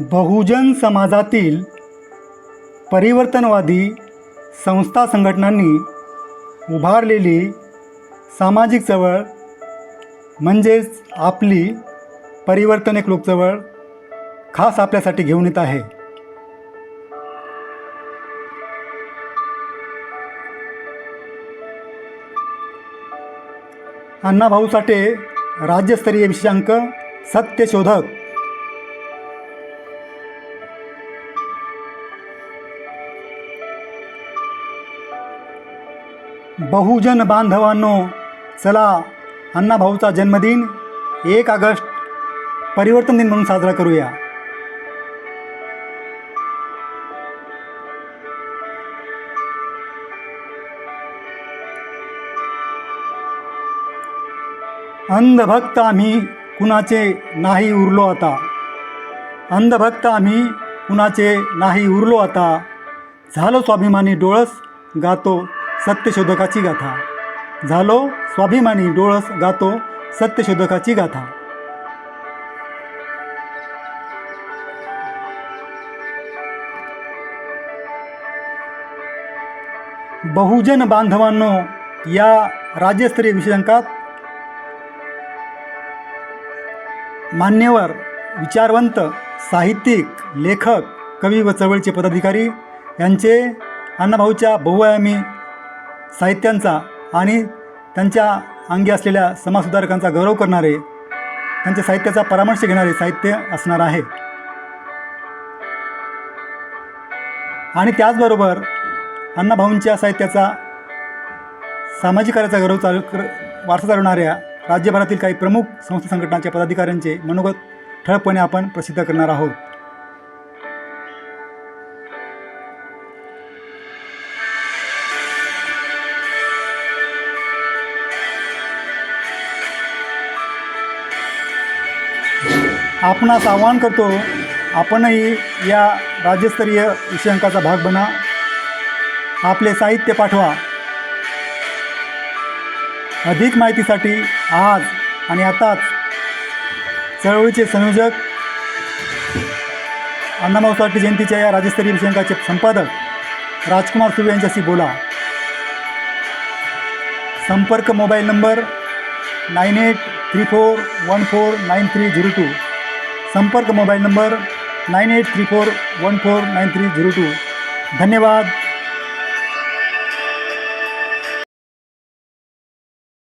बहुजन समाजातील परिवर्तनवादी संस्था संघटनांनी उभारलेली सामाजिक चळवळ म्हणजेच आपली परिवर्तन एक लोकचळवळ खास आपल्यासाठी घेऊन येत आहे. अण्णाभाऊ साठे राज्यस्तरीय विशेषांक सत्यशोधक. बहुजन बांधवांनो चला अण्णाभाऊचा जन्मदिन एक ऑगस्ट परिवर्तन दिन म्हणून साजरा करूया. अंधभक्त आम्ही कुणाचे नाही उरलो आता. अंधभक्त आम्ही कुणाचे नाही उरलो आता. झालो स्वाभिमानी डोळस गातो सत्यशोधकाची गाथा. झालो स्वाभिमानी डोळस गातो सत्यशोधकाची गाथा. बहुजन बांधवांनो या राज्यस्तरीय विषयांकात मान्यवर विचारवंत साहित्यिक लेखक कवी व चळवळीचे पदाधिकारी यांचे अण्णाभाऊच्या बहुआयामी साहित्यांचा आणि त्यांच्या अंगी असलेल्या समाजसुधारकांचा गौरव करणारे त्यांच्या साहित्याचा परामर्श घेणारे साहित्य असणार आहे. आणि त्याचबरोबर अण्णाभाऊंच्या साहित्याचा सामाजिक कार्याचा गौरव चालू कर वारसा चालवणाऱ्या राज्यभरातील काही प्रमुख संस्था संघटनांच्या पदाधिकाऱ्यांचे मनोगत ठळकपणे आपण प्रसिद्ध करणार आहोत. आपणास आवाहन करतो आपणही या राज्यस्तरीय विषयांकाचा भाग बना. आपले साहित्य पाठवा. अधिक माहितीसाठी आज आणि आताच चळवळीचे संयोजक अण्णाभाऊ साठे जयंतीच्या या राज्यस्तरीय विषयांकाचे संपादक राजकुमार सुर्वे यांच्याशी बोला. संपर्क mobile number nine eight three four one four nine three zero two. संपर्क mobile number nine eight three four one four nine three zero two. धन्यवाद.